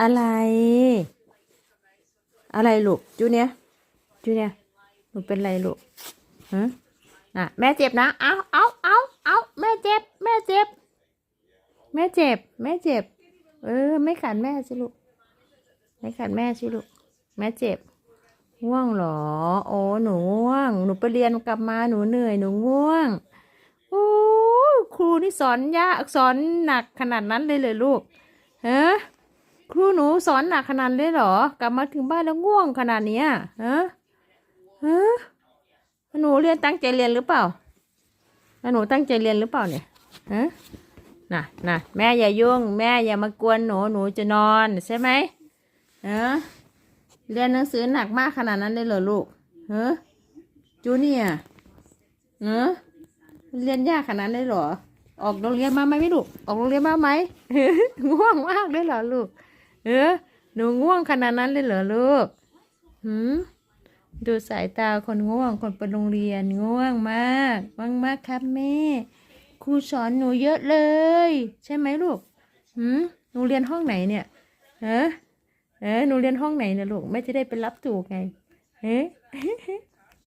อะไร อะไรลูกจูเนียจูเนียหนูเป็นไรลูกฮะน่ะ แม่เจ็บนะ เอาเอาเอาเอาแม่เจ็บ แม่เจ็บ แม่เจ็บ แม่เจ็บ เออ ไม่ขัดแม่สิลูก ไม่ขัดแม่สิลูก แม่เจ็บง่วงเหรอ โอ้ หนูง่วง หนูไปเรียนกลับมา หนูเหนื่อย หนูง่วง โอ้ ครูนี่สอนยากสอนหนักขนาดนั้นเลยเลยลูก ฮะครูหนูสอนหนักขนาดเลยเหรอ กลับมาถึงบ้านแล้วง่วงขนาดเนี้ยฮะฮะหนูเรียนตั้งใจเรียนหรือเปล่าแล้วหนูตั้งใจเรียนหรือเปล่าเนี่ยฮะน่ะน่ะแม่อย่ายุ่ง แม่อย่ามากวนหนูหนูจะนอนใช่ไหมเฮะเรียนหนังสือหนักมากขนาดนั้นเลยเหรอลูกเฮะจูเนียร์ฮะเรียนยากขนาดนั้นเลยเหรอ ออกโรงเรียนมาไหมไม่ลูกออกโรงเรียนมาไหมง่วงมากเลยเหรอลูก เออหนูง่วงขนาดนั้นเลยเหรอลูกหืมดูสายตาคนง่วงคนไปโรงเรียนง่วงมากว่างมากครับแม่ครูสอนหนูเยอะเลย ใช่ไหมลูกหืมหนูเรียนห้องไหนเนี่ยเออเออหนูเรียนห้องไหนเนี่ยลูกแม่จะได้ไปรับถูกไงเอ๊ะ